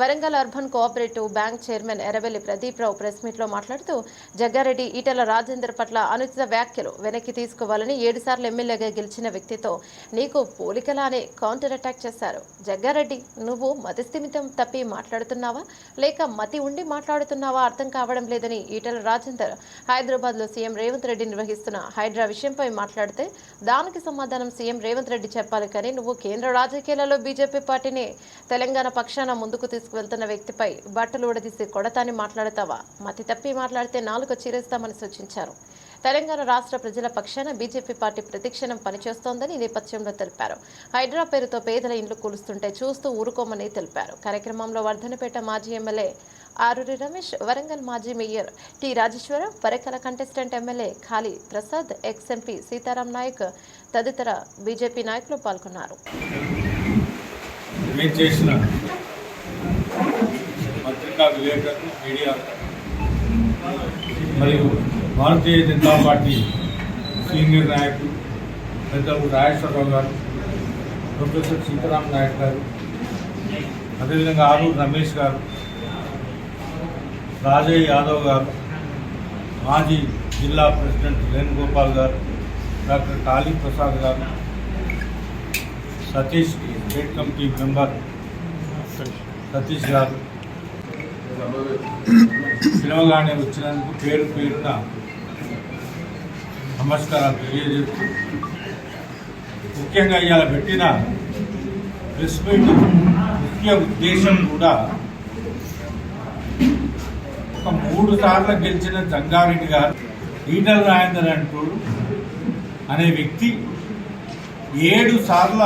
Warangal urban cooperative bank chairman Errabelli Pradeep Rao press మీట్లో మాట్లాడుతూ జగ్గారెడ్డి ఈటెల రాజేందర్ పట్ల అనుచిత వ్యాఖ్యలు వెనక్కి తీసుకోవాలని ఏడుసార్లు ఎమ్మెల్యేగా గెలిచిన వ్యక్తితో నీకు పోలికలానే కౌంటర్ అటాక్ చేశారు. జగ్గారెడ్డి నువ్వు మతిస్థిమితం తప్పి మాట్లాడుతున్నావా? లేక మతి ఉండి మాట్లాడుతున్నావా? అర్థం కావడం లేదని ఈటెల రాజేందర్ హైదరాబాద్లో సీఎం రేవంత్ రెడ్డి నిర్వహిస్తున్న హైడ్రా విషయంపై మాట్లాడితే దానికి సమాధానం సీఎం రేవంత్ రెడ్డి చెప్పాలి కానీ నువ్వు కేంద్ర రాజకీయాలలో బీజేపీ పార్టీని. తెలంగాణ పక్షాన ముందుకు తీసుకువెళ్తున్న వ్యక్తిపై బట్టలు ఊడదీసి కొడతాని మాట్లాడతావా? మతి తప్పి మాట్లాడితే నాలుగు చీరేస్తామని సూచించారు. తెలంగాణ రాష్ట్ర ప్రజల పక్షాన బీజేపీ పార్టీ ప్రతిక్షణం పనిచేస్తోందని నేపథ్యంలో తెలిపారు. హైడ్రా పేరుతో పేదల ఇండ్లు కూలుస్తుంటే చూస్తూ ఊరుకోమని తెలిపారు. కార్యక్రమంలో వర్ధనపేట మాజీ ఎమ్మెల్యే ఆరూరి రమేష్ వరంగల్ మాజీ mayor T Rajeshwaram Parakala contestant MLA Kali Prasad ex MP Sitaram Naik తదితర బీజేపీ నాయకులు పాల్గొన్నారు. మేము చేసిన పత్రికా విలేకరులు మీడియా మరియు భారతీయ జనతా పార్టీ సీనియర్ నాయకులు పెద్దలు రాజేశ్వరరావు గారు ప్రొఫెసర్ సీతారాం నాయక్ గారు అదేవిధంగా ఆరూరు రమేష్ గారు రాజయ్య యాదవ్ గారు మాజీ జిల్లా ప్రెసిడెంట్ వేణుగోపాల్ గారు doctor Kali Prasad garu Satish state committee member Satish garu పిలవగానే వచ్చినందుకు పేరు పేరున నమస్కారాలు తెలియజేస్తూ ముఖ్యంగా ఇవాళ పెట్టిన ప్రెస్ మీట్ ముఖ్య ఉద్దేశం కూడా ఒక మూడు సార్లు గెలిచిన జంగారెడ్డి గారు ఈటల రాజేందర్ అంటూ అనే వ్యక్తి ఏడు సార్ల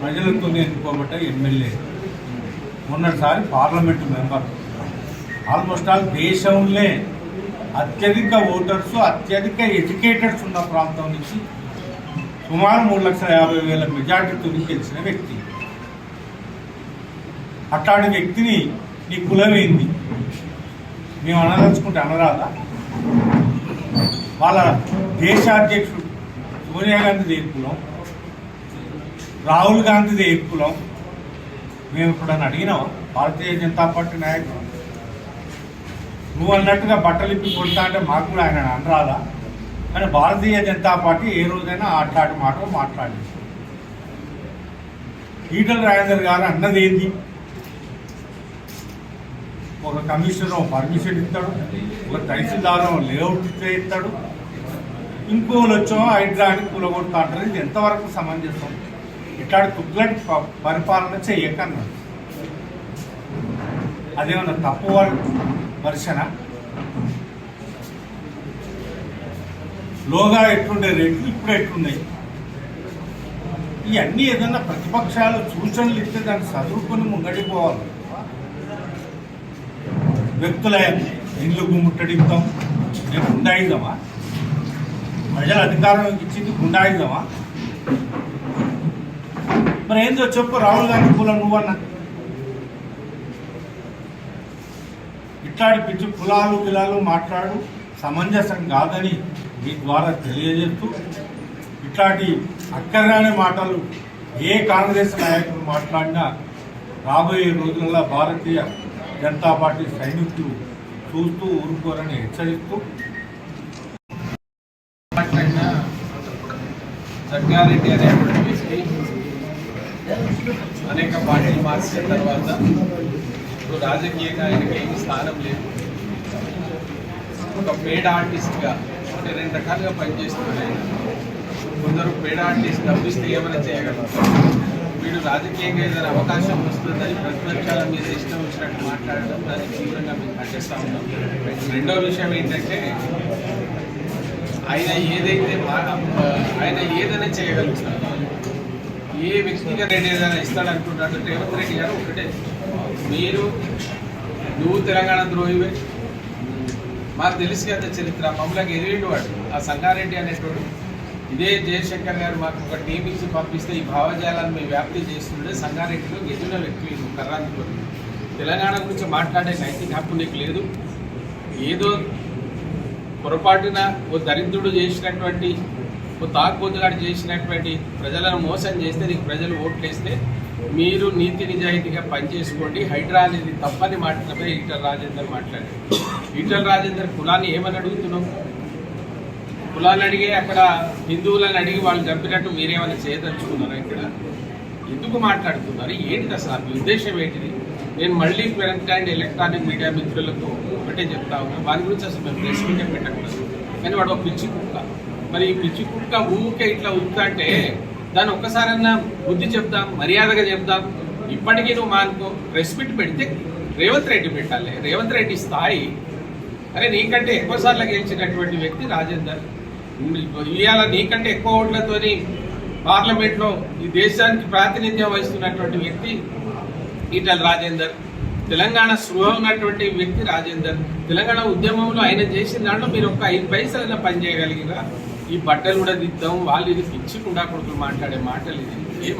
ప్రజలతో ఎన్నుకోబడ్డ ఎమ్మెల్యే. మొన్నటిసారి పార్లమెంటు మెంబర్. ఆల్మోస్ట్ ఆల్ దేశంలో అత్యధిక ఓటర్స్ అత్యధిక ఎడ్యుకేటెడ్స్ ఉన్న ప్రాంతం నుంచి సుమారు మూడు లక్షల యాభై వేల మెజార్టీతో గెలిచిన వ్యక్తి. అట్లాంటి వ్యక్తిని నీ కులమైంది మేము అనదలుచుకుంటే అనరాదా? వాళ్ళ దేశాధ్యక్షుడు సోనియా గాంధీ ఏ కులం? రాహుల్ గాంధీది ఏ కులం? మేము ఎప్పుడన్నా అడిగినావా? భారతీయ జనతా పార్టీ నాయకుడు నువ్వు అన్నట్టుగా బట్టలు ఇప్పి కొడతా అంటే మాకు కూడా ఆయన అనరాదా? కానీ భారతీయ జనతా పార్టీ ఏ రోజైనా అట్లాంటి మాట మాట్లాడింది ఈటల రాజేందర్ గారు అన్నది ఏంది? ఒక కమిషనర్ పర్మిషన్ ఇస్తాడు ఒక తహసీల్దారు లేఅవుట్ ఇస్తాడు. ఇంకోళ్ళు వచ్చో హైడ్రాని కూలగొడతా అంటారు. ఇది ఎంతవరకు సమంజసం? ఇట్లాంటి తుగ్లటి ప- పరిపాలన చెయ్యకన్నాడు అదేమన్నా తప్పు వర్షన లోగా ఎట్లుండే రేట్లు ఇప్పుడు ఎట్లున్నాయి? ఇవన్నీ ఏదన్నా ప్రతిపక్షాలు సూచనలు ఇస్తే దాన్ని చదువుకొని ముంగడిపోవాలి. వ్యక్తుల ఇల్లు ముట్టడిస్తాం నేను గుండాయిద్దామా ప్రజల అధికారం ఇచ్చింది గుండాయిద్దామా మరి ఏందో చెప్పు రాహుల్ గాంధీ కులం నువ్వన్నా. ఇట్లాంటి పిచ్చి కులాలు గిలాలు మాట్లాడు. సమంజసం కాదని మీ ద్వారా తెలియజేస్తూ ఇట్లాంటి అక్కర్రాని మాటలు ఏ కాంగ్రెస్ నాయకులు మాట్లాడినా రాబోయే రోజుల్లో భారతీయ జనతా పార్టీ సైనికులు చూస్తూ ఊరుకోరని హెచ్చరిస్తూ మాట్లాడిన జగ్గారెడ్డి అనేటువంటి వ్యక్తి అనేక పార్టీలు మార్చిన తర్వాత రాజకీయంగా ఆయనకి ఏమి స్థానం లేదు. ఒక పేడ ఆర్టిస్ట్గా అంటే రెండు రకాలుగా పనిచేస్తున్నాడు కొందరు పేడ ఆర్టిస్ట్ డబ్బిస్తే ఏమైనా చేయగలుగుతారు వీడు రాజకీయంగా ఏదైనా అవకాశం వస్తుందని ప్రతిపక్షాల మీద ఇష్టం వచ్చినట్టు మాట్లాడడం దాన్ని తీవ్రంగా మేము ఖండిస్తూ ఉన్నాం. రెండో విషయం ఏంటంటే ఆయన ఏదైతే ఆయన ఏదైనా చేయగలుగుతాడు. ఏ వ్యక్తిగత ఏదైనా ఇస్తాడనుకుంటాడు రేవంత్ రెడ్డి గారు ఒకటే. మీరు నువ్వు తెలంగాణ ద్రోహివే. మాకు తెలుసు కదా చరిత్ర మమ్మల్ని ఎదిరిండు వాడు ఆ సంగారెడ్డి అనేటోడు. ఇదే జయశంకర్ గారు మాకు ఒక టీం ఇచ్చి పంపిస్తే ఈ భావజాలను మేము వ్యాప్తి చేస్తుండే సంగారెడ్డిలో గెలిచిన వ్యక్తి కర్రాంతిలో తెలంగాణ గురించి మాట్లాడే నైతిక హక్కు నీకు లేదు. ఏదో పొరపాటున ఓ దరిద్రుడు చేసినటువంటి నువ్వు తాగుబోతుగాడు చేసినటువంటి ప్రజలను మోసం చేస్తే నీకు ప్రజలు ఓట్లేస్తే మీరు నీతి నిజాయితీగా పనిచేసుకోండి. హైడ్రా అనేది తప్పని మాట్లాడమే ఈటల రాజేందర్ మాట్లాడారు ఈటల రాజేందర్ కులాన్ని ఏమని అడుగుతున్నావు? కులాన్ని అడిగి అక్కడ హిందువులను అడిగి వాళ్ళు చంపినట్టు మీరేమైనా చేయదలుచుకున్నారా ఇక్కడ? ఎందుకు మాట్లాడుతున్నారు? ఏంటి అసలు మీ ఉద్దేశం ఏంటిది? నేను మళ్ళీ ప్రింట్ అండ్ ఎలక్ట్రానిక్ మీడియా మిత్రులకు ఒకటే చెప్తా ఉన్నాను వారి గురించి అసలు మేము ప్రెస్ మీడియా పెట్టకూడదు. కానీ వాడు ఒక పిచ్చి కుక్క. మరి పిచ్చి కుక్క ఊరికే ఇట్లా ఉందంటే దాన్ని ఒక్కసారన్నా బుద్ధి చెప్దాం మర్యాదగా చెప్దాం. ఇప్పటికీ నువ్వు మానుకో. రెస్పెక్ట్ పెడితే రేవంత్ రెడ్డి పెట్టాలి. రేవంత్ రెడ్డి స్థాయి. అరే నీకంటే ఎక్కువ సార్లు గెలిచినటువంటి వ్యక్తి రాజేందర్. ఇవాళ నీకంటే ఎక్కువ ఓట్లతోని పార్లమెంట్లో ఈ దేశానికి ప్రాతినిధ్యం వహిస్తున్నటువంటి వ్యక్తి ఈటల రాజేందర్. తెలంగాణ స్పృహ ఉన్నటువంటి వ్యక్తి రాజేందర్. తెలంగాణ ఉద్యమంలో ఆయన చేసిన దాంట్లో మీరు ఒక ఐదు పైసలైనా పని చేయగలిగిరా ఈ బట్టలు కూడా దిద్దాం వాళ్ళు ఇది పిచ్చి కూడా కొడుకులు మాట్లాడే మాటలు ఇది.